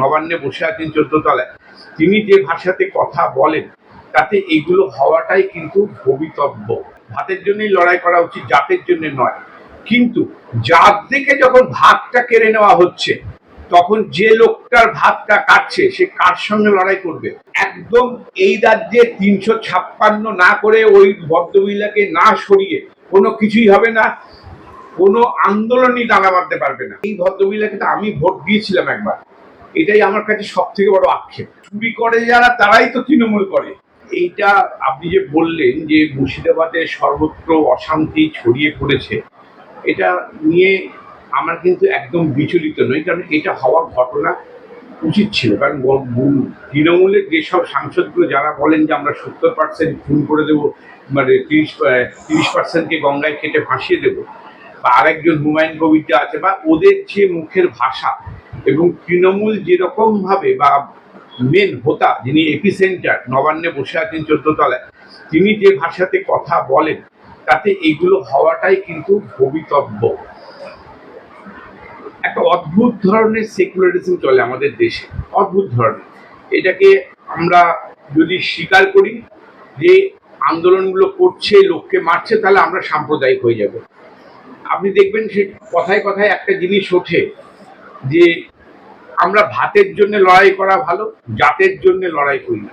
নবান্নে বসে আছেন চোদ্দ তলায়। তিনি যে ভাষাতে কথা বলেন, তাতে এগুলো হওয়াটাই কিন্তু ভবিতব্য। ভাতের জন্যই লড়াই করা উচিত, জাতের জন্য নয়। কিন্তু জাত দেখে যখন ভাতটা কেড়ে নেওয়া হচ্ছে, তখন যে লোকটার ভাতটা কাটছে, সে কার সঙ্গে লড়াই করবে? একদম এই রাজ্যে তিনশো ছাপ্পান্ন না করে ওই ভদ্রমহিলাকে না সরিয়ে কোনো কিছুই হবে না, কোনো আন্দোলনই দাঁড়া বাঁধতে পারবে না। এই ভদ্রমহিলাকে তো আমি ভোট দিয়েছিলাম একবার। এটাই আমার কাছে সব থেকে বড় আক্ষেপ। চুরি করে যারা, তারাই তো তৃণমূল করে। এইটা আপনি যে বললেন যে মুর্শিদাবাদে সর্বত্র অশান্তি ছড়িয়ে পড়েছে, এটা নিয়ে আমার কিন্তু একদম বিচলিত নই, কারণ এটা হওয়ার ঘটনা উচিত ছিল। কারণ তৃণমূলের যেসব সাংসদগুলো, যারা বলেন যে আমরা সত্তর পার্সেন্ট খুন করে দেবো মানে তিরিশ তিরিশ পার্সেন্টকে গঙ্গায় কেটে ভাসিয়ে দেবো বা আরেকজন হুমায়ুন কবিতা আছে বা ওদের যে মুখের ভাষা এবং তৃণমূল যেরকম ভাবে বা মেন হোতা, যিনি এপিসেন্টার নবান্নে বসে আছেন চোদ্দ তলায় তিনি যে ভাষাতে কথা বলেন, তাতে এগুলো হওয়াটাই কিন্তু ভবিতব্য। একটা অদ্ভুত ধরনের সেকুলারিজম চলে আমাদের দেশে, অদ্ভুত ধরনের। এটাকে আমরা যদি স্বীকার করি যে আন্দোলনগুলো করছে, লোককে মারছে, তাহলে আমরা সাম্প্রদায়িক হয়ে যাব। আপনি দেখবেন সে কথায় কথায় একটা জিনিস ওঠে যে আমরা ভাতের জন্য লড়াই করা ভালো, জাতের জন্য লড়াই করি না।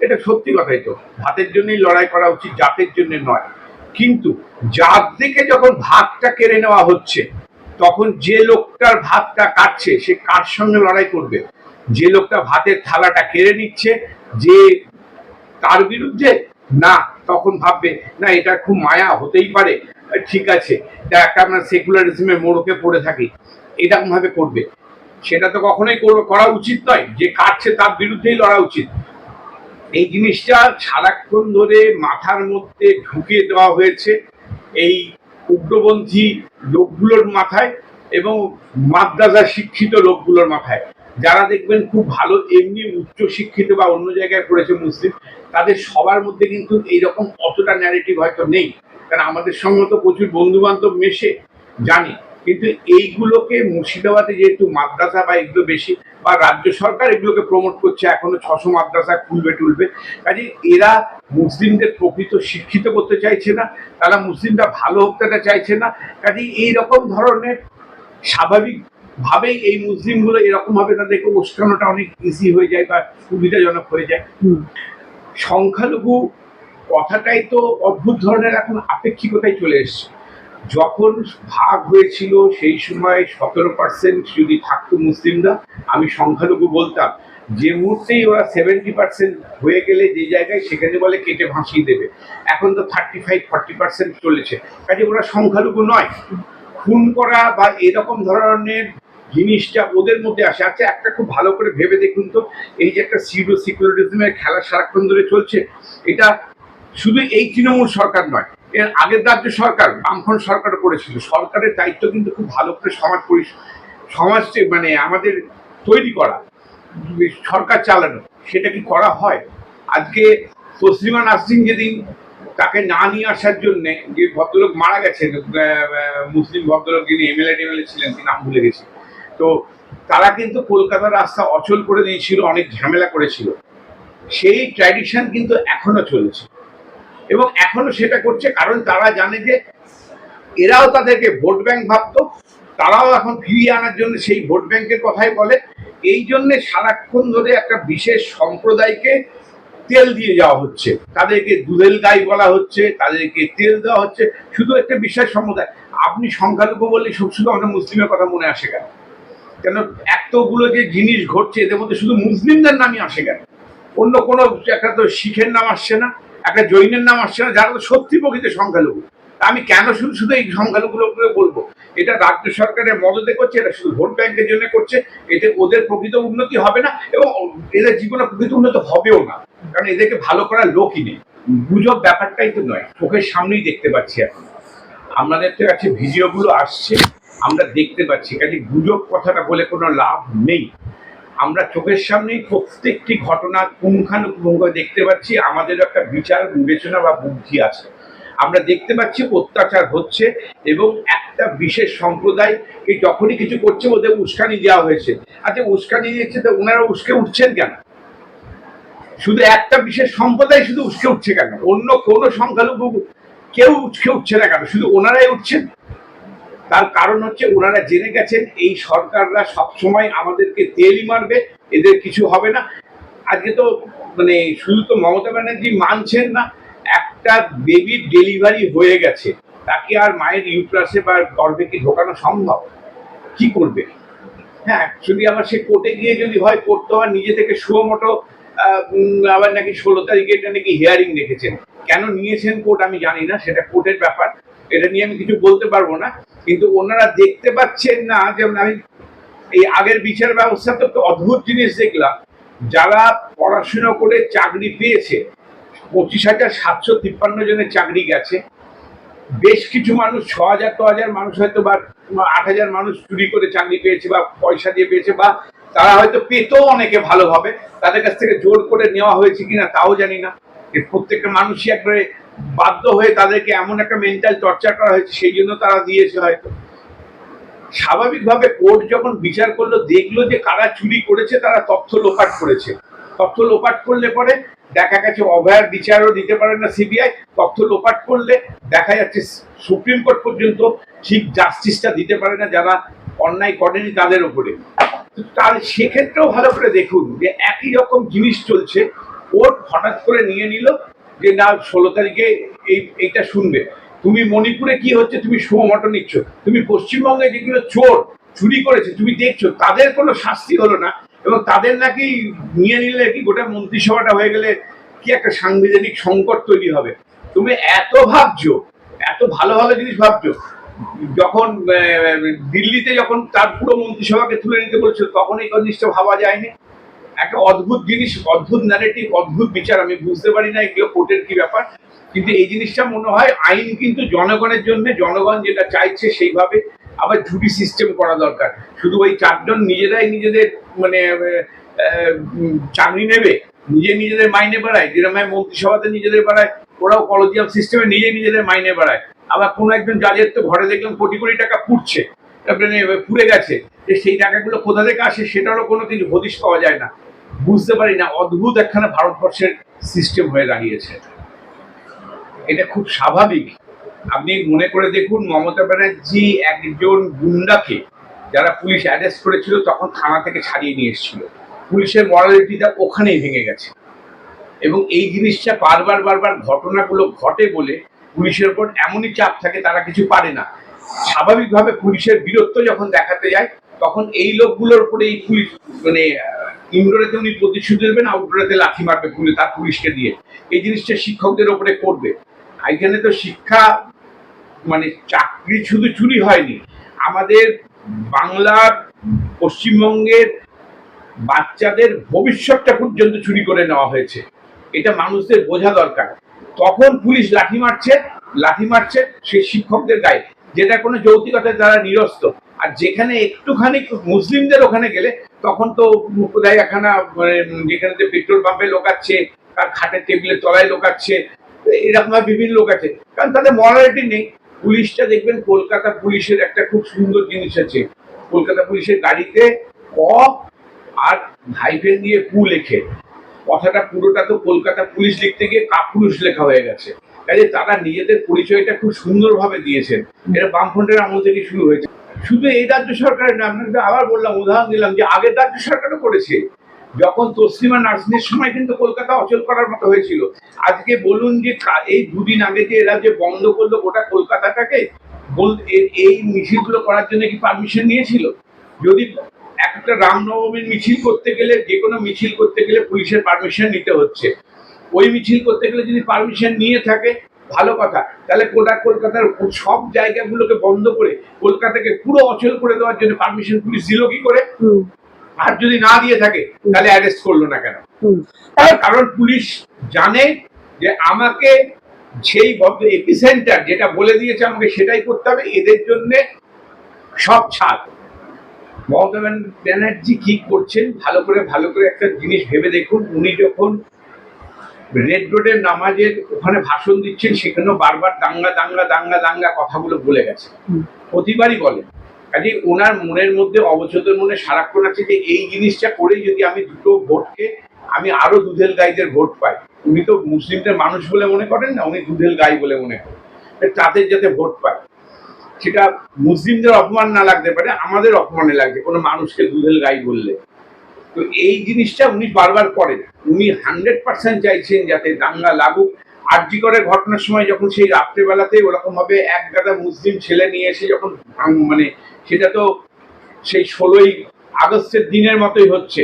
এটা সত্যি কথাই তো। ভাতের জন্যই লড়াই করা উচিত, জাতের জন্য নয়। কিন্তু জাত দেখে যখন ভাতটা কেড়ে নেওয়া হচ্ছে, তখন যে লোকটার ভাতটা কাটছে, সে কার সঙ্গে লড়াই করবে? যে লোকটা ভাতের থালাটা কেড়ে নিচ্ছে, যে তার বিরুদ্ধে? না তখন ভাববে, না, এটা খুব মায়া, হতেই পারে। ঠিক আছে। আমরা সেকুলারিজমের মোড়কে পড়ে থাকি। এরকম ভাবে করবে। সেটা তো কখনোই করা উচিত নয়। যে কাটছে তার বিরুদ্ধেই লড়া উচিত। এই জিনিসটা সারাক্ষণ ধরে মাথার মধ্যে ঢুকিয়ে দেওয়া হয়েছে এই উগ্রপন্থী লোকগুলোর মাথায় এবং মাদ্রাসা শিক্ষিত লোকগুলোর মাথায়। যারা দেখবেন খুব ভালো, এমনি উচ্চ শিক্ষিত বা অন্য জায়গায় পড়েছে মুসলিম তাদের সবার মধ্যে কিন্তু এইরকম অতটা ন্যারেটিভ হয়তো নেই। কারণ আমাদের সঙ্গে তো প্রচুর বন্ধু বান্ধব মেশে, জানি। কিন্তু এইগুলোকে মুর্শিদাবাদে যেহেতু মাদ্রাসা বা এগুলো বেশি, বা রাজ্য সরকার এগুলোকে প্রমোট করছে, এখনও ছশো মাদ্রাসা খুলবে টুলবে কাজে এরা মুসলিমদের প্রকৃত শিক্ষিত করতে চাইছে না, তারা মুসলিমরা ভালো হোক তারা চাইছে না কাজে এইরকম ধরনের স্বাভাবিক ভাবেই এই মুসলিমগুলো এরকমভাবে তাদেরকে উস্কানোটা অনেক ইজি হয়ে যায় বা সুবিধাজনক হয়ে যায়। সংখ্যালঘু কথাটাই তো অদ্ভুত ধরনের এখন আপেক্ষিকতায় চলে এসছে। যখন ভাগ হয়েছিল সেই সময় সতেরো পার্সেন্ট যদি থাকতো মুসলিমরা, আমি সংখ্যালঘু বলতাম, যে মুহূর্তেই ওরা সেভেন্টি পার্সেন্ট হয়ে গেলে যে জায়গায় সেখানে বলে কেটে ভাসিয়ে দেবে। এখন তো থার্টি ফাইভ ফর্টি পার্সেন্ট চলেছে। কাজে ওরা সংখ্যালঘু নয়। খুন করা বা এরকম ধরনের জিনিসটা ওদের মধ্যে আসে। আচ্ছা একটা খুব ভালো করে ভেবে দেখুন তো, এই যে একটা সিডো সিকিউরিটিজমের খেলা সারাক্ষণ ধরে চলছে, এটা শুধু এই তৃণমূল সরকার নয়, এর আগের রাজ্য সরকার, বামফ্রন্ট সরকার করেছিল। সরকারের দায়িত্ব কিন্তু খুব ভালো করে সমাজ পরি, সমাজ মানে আমাদের তৈরি করা, সরকার চালানো, সেটা কি করা হয়? আজকে তসলিমা নাসরিন যেদিন তাকে না নিয়ে আসার জন্য যে ভদ্রলোক মারা গেছেন মুসলিম ভদ্রলোক যিনি এমএলএ টেমএলএ ছিলেন কি নাম ভুলে গেছি। তো তারা কিন্তু কলকাতার রাস্তা অচল করে দিয়েছিল, অনেক ঝামেলা করেছিল। সেই ট্র্যাডিশন কিন্তু এখনও চলছে। এবং এখনও সেটা করছে কারণ তারা জানে যে এরাও তাদেরকে ভোট ব্যাংক ভাবতো, তারাও এখন ফিরিয়ে আনার জন্য সেই ভোট ব্যাংকের কথাই বলে। এই জন্যে সারাক্ষণ ধরে একটা বিশেষ সম্প্রদায়কে তেল দিয়ে যাওয়া হচ্ছে। তাদেরকে দুধেল গাই বলা হচ্ছে, তাদেরকে তেল দেওয়া হচ্ছে। শুধু একটা বিশেষ সম্প্রদায়। আপনি সংখ্যালঘু বললে সব শুধু আমাদের মুসলিমের কথা মনে আসে কেন? কেন? এতগুলো যে জিনিস ঘটছে, এদের মধ্যে শুধু মুসলিমদের নামই আসে কেন? অন্য কোনো একটা তো শিখের নাম আসছে না, একটা জৈনের নাম আসছে না, যারা তো সত্যি প্রকৃত সংখ্যালঘু। আমি কেন শুধু শুধু এই সংখ্যালঘুগুলোকে বলব? এটা রাজ্য সরকারের মদতে করছে, এটা শুধু ভোট ব্যাংকের জন্য করছে, এতে ওদের প্রকৃত উন্নতি হবে না এবং এদের জীবনে প্রকৃত উন্নত হবেও না, কারণ এদেরকে ভালো করার লোকই নেই। গুজব ব্যাপারটাই তো নয়, চোখের সামনেই দেখতে পাচ্ছি এখন। আমাদের তো কাছে ভিডিওগুলো আসছে আমরা দেখতে পাচ্ছি, কাজে গুজব কথাটা বলে কোনো লাভ নেই। আমরা চোখের সামনেই প্রত্যেকটি ঘটনা পুঙ্খানুপুঙ্খ দেখতে পাচ্ছি আমাদের একটা বিচার, বিবেচনা বা বুদ্ধি আছে। আমরা দেখতে পাচ্ছি অত্যাচার হচ্ছে এবং একটা বিশেষ সম্প্রদায়কে যখনই কিছু করছে, ওদের উস্কানি দেওয়া হয়েছে। আচ্ছা উস্কানি দিয়েছে তো ওনারা উস্কে উঠছেন কেন? শুধু একটা বিশেষ সম্প্রদায় শুধু উস্কে উঠছে কেন? অন্য কোনো সংখ্যালঘু কেউ উস্কে উঠছে না কেন? শুধু ওনারাই উঠছেন? তার কারণ হচ্ছে ওনারা জেনে গেছেন, এই সরকাররা সবসময় আমাদেরকে তেলই মারবে, এদের কিছু হবে না। আজকে তো মানে শুধু তো মমতা ব্যানার্জি মানছেন না, একটা বেবির ডেলিভারি হয়ে গেছে। তাকে আর মায়ের ইউট্রাসে বা গর্ভে কি ঢোকানো সম্ভব? কি করবে? হ্যাঁ যদি আবার সে কোর্টে গিয়ে যদি হয় কোর্ট তো আবার নিজে থেকে শুয়ো মোটো আবার নাকি ষোলো তারিখে এটা নাকি হিয়ারিং রেখেছেন। কেন নিয়েছেন কোর্ট আমি জানি না, সেটা কোর্টের ব্যাপার। এটা নিয়ে আমি কিছু বলতে পারব না। কিন্তু ওনারা দেখতে পাচ্ছেন না, যেমন আমি এই আগের বিচার ব্যবস্থা তো একটা অদ্ভুত জিনিস দেখলাম। যারা পড়াশুনো করে চাকরি পেয়েছে, পঁচিশ হাজার সাতশো তিপ্পান্ন জনের চাকরি গেছে। বেশ কিছু মানুষ, ছ হাজার ছ হাজার মানুষ হয়তো বা, আট হাজার মানুষ চুরি করে চাকরি পেয়েছে বা পয়সা দিয়ে পেয়েছে বা তারা হয়তো পেতেও অনেকে ভালোভাবে। তাদের কাছ থেকে জোর করে নেওয়া হয়েছে কিনা তাও জানি না। প্রত্যেকটা মানুষই একবারে বাধ্য হয়ে তাদেরকে এমন একটা মেন্টাল টর্চার করা হয়েছে, সেই জন্য তারা দিয়েছে হয়তো। স্বাভাবিকভাবে কোর্ট যখন বিচার করল, দেখল যে কারা চুরি করেছে, তারা তথ্য লোপাট করেছে। তথ্য লোপাট করলে পরে দেখা গেছে অভয়ার বিচারও দিতে পারে না সিবিআই। তথ্য লোপাট করলে দেখা যাচ্ছে সুপ্রিম কোর্ট পর্যন্ত ঠিক জাস্টিসটা দিতে পারে না, যারা অন্যায় করেনি তাদের উপরে। তার সেক্ষেত্রেও ভালো করে দেখুন যে একই রকম জিনিস চলছে। কোর্ট হঠাৎ করে নিয়ে নিল যে না, ষোলো তারিখে এই, এইটা শুনবে। তুমি মণিপুরে কি হচ্ছে, তুমি সুমটো নিচ্ছ। তুমি পশ্চিমবঙ্গে যেগুলো চোর চুরি করেছে, তুমি দেখছ, তাদের কোনো শাস্তি হলো না। এবং তাদের নাকি নিয়ে নিলে কি গোটা মন্ত্রিসভাটা হয়ে গেলে কি একটা সাংবিধানিক সংকট তৈরি হবে? তুমি এত ভাবছ, এত ভালো ভালো জিনিস ভাবছ। যখন দিল্লিতে যখন তার পুরো মন্ত্রিসভাকে তুলে নিতে বলছিল, তখন এই জিনিসটা ভাবা যায়নি। একটা অদ্ভুত জিনিস, অদ্ভুত ন্যারেটিভ অদ্ভুত বিচার, আমি বুঝতে পারি না এগুলো কোর্টের কি ব্যাপার। কিন্তু এই জিনিসটা মনে হয় আইন কিন্তু জনগণের জন্য, জনগণ যেটা চাইছে সেইভাবে আবার জুডি সিস্টেম করা দরকার। শুধু ওই চারজন নিজেরাই নিজেদের মানে চাকরি নেবে, নিজে নিজেদের মাইনে বাড়ায়। যেরকম মন্ত্রিসভাতে নিজেদের বাড়ায়, ওরাও কলেজিয়াম সিস্টেমে নিজে নিজেদের মাইনে বাড়ায়। আবার কোনো একজন জাজের তো ঘরে দেখলাম কোটি কোটি টাকা পুড়ছে পুড়ে গেছে। যে সেই টাকাগুলো কোথা থেকে আসে সেটারও কোনো কিছু হদিশ পাওয়া যায় না। বুঝতে পারি না, অদ্ভুত একখানা ভারতবর্ষের সিস্টেম হয়ে দাঁড়িয়েছে। এটা খুব স্বাভাবিক। আপনি মনে করে দেখুন, মমতা ব্যানার্জি একজন গুন্ডাকে যারা পুলিশ অ্যারেস্ট করেছিল, তখন থানা থেকে ছাড়িয়ে নিয়ে এসেছিল। পুলিশের মরালিটিটা ওখানেই ভেঙে গেছে। এবং এই জিনিসটা বারবার বারবার ঘটনাগুলো ঘটে বলে পুলিশের উপর এমনই চাপ থাকে, তারা কিছু পারে না। স্বাভাবিকভাবে পুলিশের বীরত্ব যখন দেখাতে যায়, তখন এই লোকগুলোর উপরে এই পুলিশ মানে ইনডোরেতে উনি প্রতিশ্রুতি দেবেন, আউটডোরেতে লাথি মারবে পুলিশ তার পুলিশকে দিয়ে। এই জিনিসটা শিক্ষকদের ওপরে করবে। এখানে তো শিক্ষা মানে চাকরি শুধু চুরি হয়নি। আমাদের বাংলার পশ্চিমবঙ্গের বাচ্চাদের ভবিষ্যৎটা পর্যন্ত চুরি করে নেওয়া হয়েছে। এটা মানুষদের বোঝা দরকার। তখন পুলিশ লাঠি মারছে লাঠি মারছে সেই শিক্ষকদের গায়ে। যেটা কোনো যৌক্তিকতার দ্বারা নিরস্ত। আর যেখানে একটুখানি মুসলিমদের ওখানে গেলে, তখন তো কোথায় একখানা মানে যেখানে পেট্রোল পাম্পে লোকাচ্ছে তার খাটের টেবিলের তলায় লোকাচ্ছে এরকম বিভিন্ন লোক আছে। কারণ তাদের মরালিটি নেই। পুলিশটা দেখবেন, কলকাতা পুলিশের একটা খুব সুন্দর জিনিস আছে। কলকাতা পুলিশের গাড়িতে ক আর হাইফেন দিয়ে পু লেখে। কথাটা পুরোটা তো কলকাতা পুলিশ লিখতে গিয়ে কাপুরুষ লেখা হয়ে গেছে। কাজে তারা নিজেদের পরিচয়টা খুব সুন্দরভাবে দিয়েছেন। এটা বামফ্রন্টের আমল থেকে শুরু হয়েছে। শুধু এই রাজ্য সরকারের নাম আবার বললাম, উদাহরণ দিলাম যে আগের রাজ্য সরকারও করেছে। যখন তসলিমা নার্সিনের সময় কিন্তু কলকাতা অচল করার মতো হয়েছিল। আজকে বলুন যে এই দুদিন আগে যে এরা যে বন্ধ করল গোটা কলকাতাটাকে এই মিছিলগুলো করার জন্য কি পারমিশন নিয়েছিল? যদি একটা রামনবমীর মিছিল করতে গেলে যে কোনো মিছিল করতে গেলে পুলিশের পারমিশন নিতে হচ্ছে। ওই মিছিল করতে গেলে যদি পারমিশন নিয়ে থাকে ভালো কথা। তাহলে গোটা কলকাতার সব জায়গাগুলোকে বন্ধ করে কলকাতাকে পুরো অচল করে দেওয়ার জন্য পারমিশন পুলিশ দিল কি করে? আর যদি না দিয়ে থাকে তাহলে অ্যারেস্ট করল না কেন? তার কারণ পুলিশ জানে যে আমাকে সেই এপিসেন্টার যেটা বলে দিয়েছে আমাকে সেটাই করতে হবে এদের জন্য সব ছাড়। মমতা ব্যানার্জি কি করছেন? ভালো করে ভালো করে একটা জিনিস ভেবে দেখুন। উনি যখন রেড রোডের নামাজের ওখানে ভাষণ দিচ্ছেন সেখানেও বারবার দাঙ্গা দাঙ্গা দাঙ্গা দাঙ্গা কথাগুলো বলে গেছে। প্রতিবারই বলে। কাজে ওনার মনের মধ্যে অবচেতন মনে সারাক্ষণ আছে যে এই জিনিসটা করে যদি আমি দুটো ভোটকে আমি আরও দুধেল গাইদের ভোট পাই। উনি তো মুসলিমদের মানুষ বলে মনে করেন না উনি দুধেল গাই বলে মনে করেন। তাদের যাতে ভোট পায়। সেটা মুসলিমদের অপমান না লাগতে পারে আমাদের অপমানে লাগছে। কোনো মানুষকে দুধেল গাই বললে। তো এই জিনিসটা উনি বারবার করেন। উনি হান্ড্রেড পার্সেন্ট চাইছেন যাতে দাঙ্গা লাগুক। আরজি ঘটনার সময় যখন সেই রাত্রেবেলাতে ওরকম ভাবে এক গাদা মুসলিম ছেলে নিয়ে এসে যখন মানে সেটা তো সেই ষোলোই আগস্টের দিনের মতোই হচ্ছে।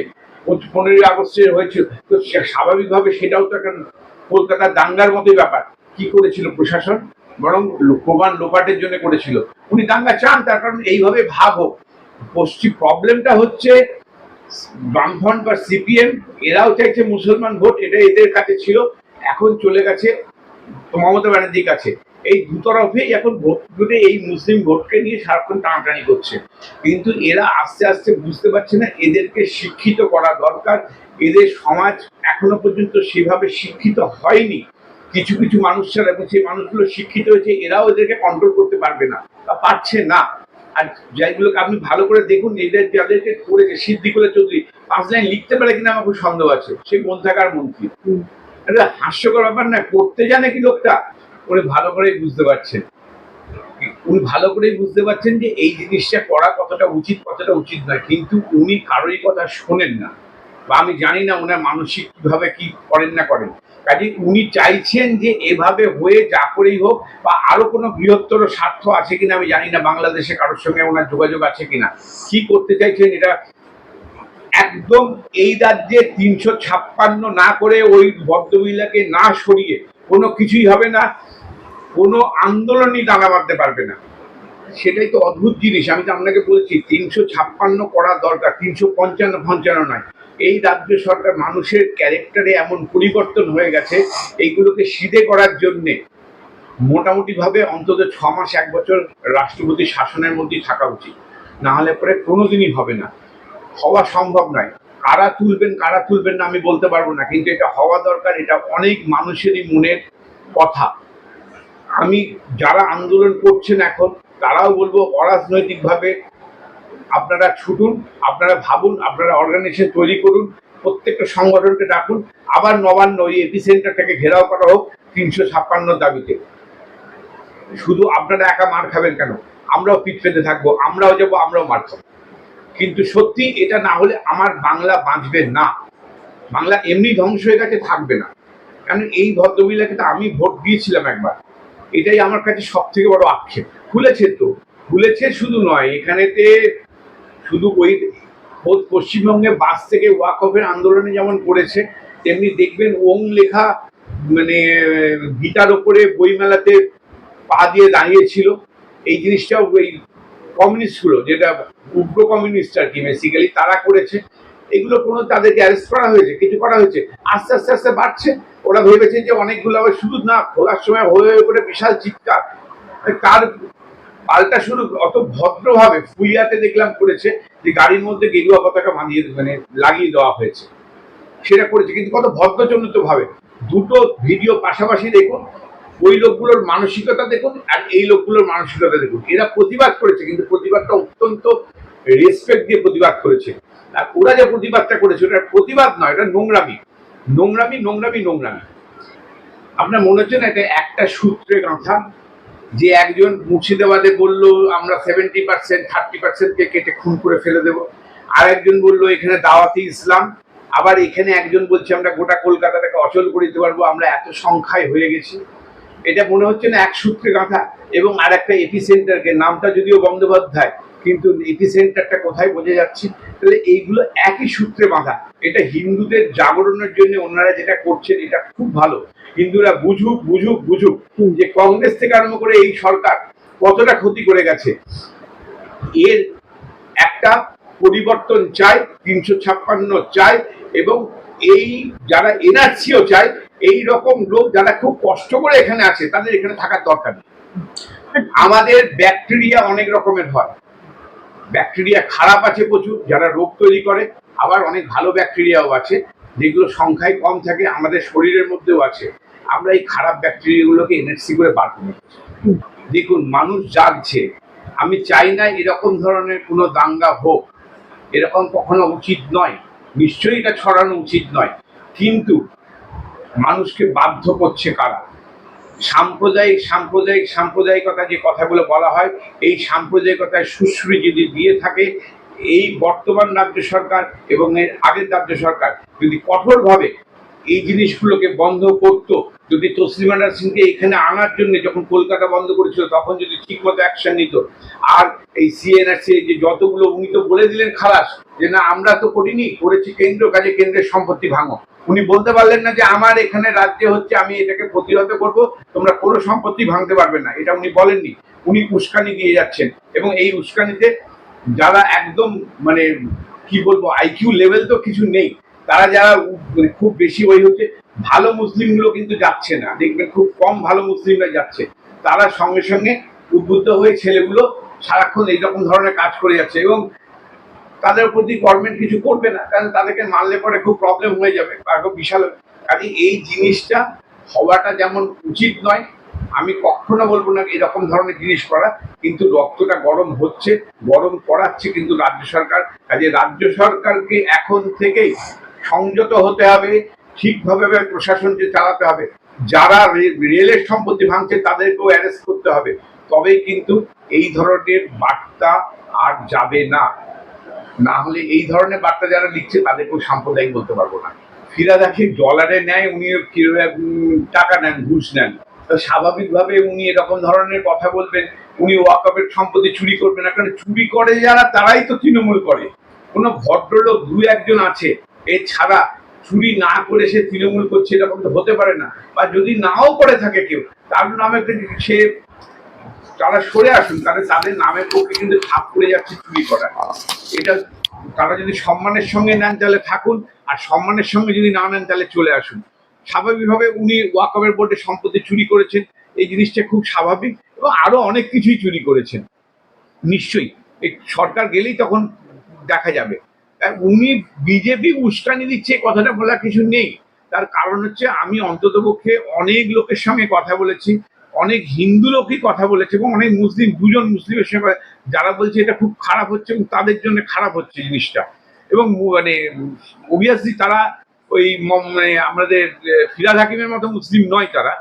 পনেরোই আগস্টের হয়েছিল। তো স্বাভাবিকভাবে সেটাও তো একটা কলকাতার দাঙ্গার মতোই ব্যাপার। কি করেছিল প্রশাসন? বরং প্রমাণ লোপাটের জন্য করেছিল। উনি দাঙ্গা চান, তার কারণ এইভাবে ভাব হোক। পশ্চিম প্রবলেমটা হচ্ছে বামফ্রন্ট বা সিপিএম, এরাও চাইছে মুসলমান ভোট, এটা এদের কাছে ছিল। এখন চলে গেছে মমতা ব্যানার্জির কাছে। এই দুতরফেই এখন ভোট জুড়ে এই মুসলিম ভোটকে নিয়ে সারাক্ষণ টানাটানি করছে। কিন্তু এরা আস্তে আস্তে বুঝতে পারছে না, এদেরকে শিক্ষিত করা দরকার। এদের সমাজ এখনও পর্যন্ত সেভাবে শিক্ষিত হয়নি। কিছু কিছু মানুষ ছাড়া এবং সেই মানুষগুলো শিক্ষিত হয়েছে, এরাও এদেরকে কন্ট্রোল করতে পারবে না বা পারছে না। আর যাইগুলোকে আপনি ভালো করে দেখুন এদের যাদেরকে করেছে সিদ্দিকুল্লাহ চৌধুরী পাঁচ লাইন লিখতে পারে কিনা আমার খুব সন্দেহ আছে। সে গ্রন্থাগার মন্ত্রী? এটা হাস্যকর ব্যাপার না করতে জানে কি লোকটা? উনি ভালো করেই বুঝতে পারছেন। উনি ভালো করেই বুঝতে পারছেন যে এই জিনিসটা করা কতটা উচিত কতটা উচিত নয়। কিন্তু উনি কারোরই কথা শোনেন না। বা আমি জানি না ওনার মানসিক কীভাবে কি করেন না করেন। কাজে উনি চাইছেন যে এভাবে হয়ে যা করেই হোক বা আরও কোনো বৃহত্তর স্বার্থ আছে কিনা আমি জানি না, বাংলাদেশে কারোর সঙ্গে ওনার যোগাযোগ আছে কিনা। কি করতে চাইছেন এটা একদম এই রাজ্যে তিনশো ছাপ্পান্ন না করে ওই ভদ্রমহিলাকে না সরিয়ে কোনো কিছুই হবে না, কোনো আন্দোলনই দাঁড়া বাঁধতে পারবে না। সেটাই তো অদ্ভুত জিনিস, আমি তো আপনাকে বলছি, তিনশো ছাপ্পান্ন করা দরকার, তিনশো পঞ্চান্ন পঞ্চান্ন নয়। এই রাজ্য সরকার মানুষের ক্যারেক্টারে এমন পরিবর্তন হয়ে গেছে, এইগুলোকে সিধে করার জন্যে মোটামুটি ভাবে অন্তত ছ মাস, এক বছর রাষ্ট্রপতি শাসনের মধ্যেই থাকা উচিত। না হলে পরে কোনোদিনই হবে না। হওয়া সম্ভব নয়। কারা তুলবেন কারা তুলবেন না আমি বলতে পারব না, কিন্তু এটা হওয়া দরকার, এটা অনেক মানুষেরই মনের কথা। আমি যারা আন্দোলন করছেন এখন, তারাও বলব অরাজনৈতিকভাবে আপনারা ছুটুন, আপনারা ভাবুন, আপনারা অর্গানাইজেশন তৈরি করুন, প্রত্যেকটা সংগঠনকে ডাকুন, আবার নবান্ন এই এপি সেন্টারটাকে ঘেরাও করা হোক তিনশো ছাপ্পান্ন দাবিতে। শুধু আপনারা একা মার খাবেন কেন? আমরাও পিঠ পেতে থাকব, আমরাও যাব, আমরাও মার খাব। কিন্তু সত্যি এটা না হলে আমার বাংলা বাঁচবে না। বাংলা এমনি ধ্বংস হয়ে গেছে, থাকবে না। কারণ এই ভদ্রমহিলাকে তো আমি ভোট দিয়েছিলাম একবার। এটাই আমার কাছে সব থেকে বড় আক্ষেপ। খুলেছে তো। খুলেছে শুধু নয়, এখানেতে শুধু ওই পশ্চিমবঙ্গে বাস থেকে ওয়াকফের আন্দোলনে যেমন করেছে তেমনি দেখবেন ওং লেখা মানে গীতার ওপরে বইমেলাতে পা দিয়ে দাঁড়িয়েছিল। এই জিনিসটাও ওই কমিউনিস্টগুলো, যেটা উগ্র কমিউনিস্ট আর কি বেসিক্যালি তারা করেছে। এগুলো কোনো তাদেরকে অ্যারেস্ট করা হয়েছে, কিছু করা হয়েছে। আস্তে আস্তে আস্তে বাড়ছে। ওরা ভেবেছে যে অনেকগুলো আবার শুধু না, খোলার সময় হয়ে হয়ে করে বিশাল চিৎকার। কার পাল্টা শুরু, অত ভদ্রভাবে ফুইয়াতে দেখলাম করেছে যে গাড়ির মধ্যে গেরুয়া পতাকা বাঁধিয়ে মানে লাগিয়ে দেওয়া হয়েছে। সেটা করেছে, কিন্তু কত ভদ্রচন্দ্রিত ভাবে দুটো ভিডিও পাশাপাশি দেখুন, ওই লোকগুলোর মানসিকতা দেখুন আর এই লোকগুলোর মানসিকতা দেখুন। এরা প্রতিবাদ করেছে, কিন্তু প্রতিবাদটা অত্যন্ত রেসপেক্ট দিয়ে প্রতিবাদ করেছে। আর ওরা যে প্রতিবাদটা করেছে, ওটা প্রতিবাদ নয় এটা নোংরামি। নোংরামি নোংরামি নোংরামি। আপনার মনে হচ্ছে না এটা একটা সূত্রে গাঁথা? যে একজন মুর্শিদাবাদে বলল, আমরা সেভেন্টি পার্সেন্ট থার্টি পার্সেন্টকে কেটে খুন করে ফেলে দেবো। আর একজন বলল, এখানে দাওয়াতি ইসলাম। আবার এখানে একজন বলছে, আমরা গোটা কলকাতাটাকে অচল করে দিতে পারব, আমরা এত সংখ্যায় হয়ে গেছি। এটা মনে হচ্ছে না এক সূত্রে গাঁথা। এবং আর একটা এপি সেন্টারকে নামটা যদিও বন্দ্যোপাধ্যায়, কিন্তু এপি সেন্টারটা কোথায় বোঝা যাচ্ছে? তাহলে এইগুলো একই সূত্রে বাঁধা। এটা হিন্দুদের জাগরণের জন্য ওনারা যেটা করছেন এটা খুব ভালো। হিন্দুরা বুঝুক বুঝুক বুঝুক যে কংগ্রেস থেকে আরম্ভ করে এই সরকার কতটা ক্ষতি করে গেছে। এর একটা পরিবর্তন চাই তিনশো ছাপ্পান্ন চাই এবং এই যারা এনআরসিও চায় এই রকম লোক যারা খুব কষ্ট করে এখানে আছে তাদের এখানে থাকার দরকার নেই। আমাদের ব্যাকটেরিয়া অনেক রকমের হয়। ব্যাকটেরিয়া খারাপ আছে প্রচুর, যারা রোগ তৈরি করে, আবার অনেক ভালো ব্যাকটেরিয়াও আছে, যেগুলো সংখ্যায় কম থাকে, আমাদের শরীরের মধ্যেও আছে। আমরা এই খারাপ ব্যাকটেরিয়াগুলোকে এনএসসি করে বার করে দেখুন, মানুষ জাগছে। আমি চাই না এরকম ধরনের কোনো দাঙ্গা হোক। এরকম কখনো উচিত নয়। নিশ্চয়ই এটা ছড়ানো উচিত নয়। কিন্তু মানুষকে বাধ্য করছে কারা? সাম্প্রদায়িক সাম্প্রদায়িক, সাম্প্রদায়িকতা যে কথাগুলো বলা হয়, এই সাম্প্রদায়িকতায় সুশ্রী যদি দিয়ে থাকে, এই বর্তমান রাজ্য সরকার এবং এর আগের রাজ্য সরকার যদি কঠোরভাবে এই জিনিসগুলোকে বন্ধ করত। যদি তসলিমা নাসরিনকে এখানে আনার জন্য যখন কলকাতা বন্ধ করেছিল, তখন যদি ঠিকমতো অ্যাকশন নিত। আর এই সিএনআরসি যে যতগুলো, উনি তো বলে দিলেন খালাস, যে না, আমরা তো করিনি, করেছি কেন্দ্র কাজে কেন্দ্রের সম্পত্তি ভাঙো। উনি বলতে পারলেন না যে, আমার এখানে রাজ্যে হচ্ছে আমি এটাকে প্রতিহত করব, তোমরা কোনো সম্পত্তি ভাঙতে পারবে না। এটা উনি বলেননি। উনি উস্কানি দিয়ে যাচ্ছেন। এবং এই উস্কানিতে যারা একদম মানে কি বলব আইকিউ লেভেল তো কিছু নেই। তারা যারা মানে খুব বেশি ওই হচ্ছে, ভালো মুসলিমগুলো কিন্তু যাচ্ছে না। দেখবেন খুব কম ভালো মুসলিমরা যাচ্ছে। তারা সঙ্গে সঙ্গে উদ্বুদ্ধ হয়ে ছেলেগুলো সারাক্ষণ এইরকম ধরনের কাজ করে যাচ্ছে এবং তাদের প্রতি গভর্নমেন্ট কিছু করবে না, কারণ তাদেরকে মারলে পরে খুব প্রবলেম হয়ে যাবে বিশাল কাজে এই জিনিসটা হওয়াটা যেমন উচিত নয়, আমি কখনো বলব না এরকম ধরনের জিনিস করা, কিন্তু রক্তটা গরম হচ্ছে, গরম করাচ্ছে কিন্তু রাজ্য সরকার। কাজে রাজ্য সরকারকে এখন থেকেই সংযত হতে হবে, ঠিকভাবে প্রশাসনকে চালাতে হবে, যারা রেলের সম্পত্তি ভাঙছে তাদেরকেও অ্যারেস্ট করতে হবে। তবেই কিন্তু এই ধরনের বার্তা আর যাবে না। না হলে এই ধরনের বার্তা যারা লিখছে তাদেরকেও সাম্প্রদায়িক বলতে পারব না। ফিরাদাকে ডলারে নেয়, উনি টাকা নেন, ঘুষ নেন। স্বাভাবিকভাবে উনি এরকম ধরনের কথা বলবেন, উনি ওয়াকআপের সম্পত্তি চুরি করবেন না। কারণ চুরি করে যারা, তারাই তো তৃণমূল করে। কোনো ভদ্রলোক দু একজন আছে এছাড়া চুরি না করে সে তৃণমূল করছে এরকম তো হতে পারে না। বা যদি নাও করে থাকে কেউ, তার নামে সে তারা সরে আসুন, তাহলে তাদের নামের পক্ষে কিন্তু ছাপ পড়ে যাচ্ছে চুরি করা। এটা তারা যদি সম্মানের সঙ্গে নেন তাহলে থাকুন, আর সম্মানের সঙ্গে যদি না নেন তাহলে চলে আসুন। স্বাভাবিকভাবে উনি ওয়াকবের বোর্ডে সম্পত্তি চুরি করেছেন, এই জিনিসটা খুব স্বাভাবিক, এবং আরও অনেক কিছুই চুরি করেছেন। নিশ্চয়ই সরকার গেলেই তখন দেখা যাবে। উনি বিজেপি উস্কানি দিচ্ছে কথাটা বলার কিছু নেই। তার কারণ হচ্ছে, আমি অন্ততপক্ষে অনেক লোকের সঙ্গে কথা বলেছি, অনেক হিন্দু লোকই কথা বলেছে, এবং অনেক মুসলিম, দুজন মুসলিমের সঙ্গে যারা বলছে এটা খুব খারাপ হচ্ছে এবং তাদের জন্য খারাপ হচ্ছে জিনিসটা। এবং মানে অবভিয়াসলি তারা ওই মানে আমাদের ফিরাদ হাকিমের মতো মুসলিম নয় তারা।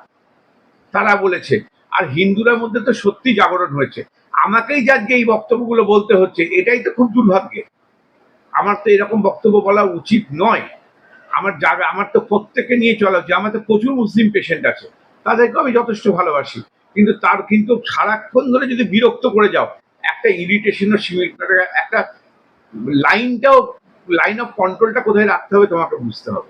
তারা বলেছে, আর হিন্দুদের মধ্যে তো সত্যি জাগরণ হয়েছে। আমাকেই যে এই বক্তব্যগুলো বলতে হচ্ছে, এটাই তো খুব দুর্ভাগ্যের আমার তো এরকম বক্তব্য বলা উচিত নয়। আমার জায়গা, আমার তো প্রত্যেককে নিয়ে চলা উচিত। আমার তো প্রচুর মুসলিম পেশেন্ট আছে। তাদেরকে আমি যথেষ্ট ভালোবাসি। কিন্তু তার কিন্তু সারাক্ষণ ধরে যদি বিরক্ত করে যাও, একটা ইরিটেশনও সীমিত একটা লাইনটাও লাইন অফ কন্ট্রোলটা কোথায় রাখতে হবে তোমাকে বুঝতে হবে।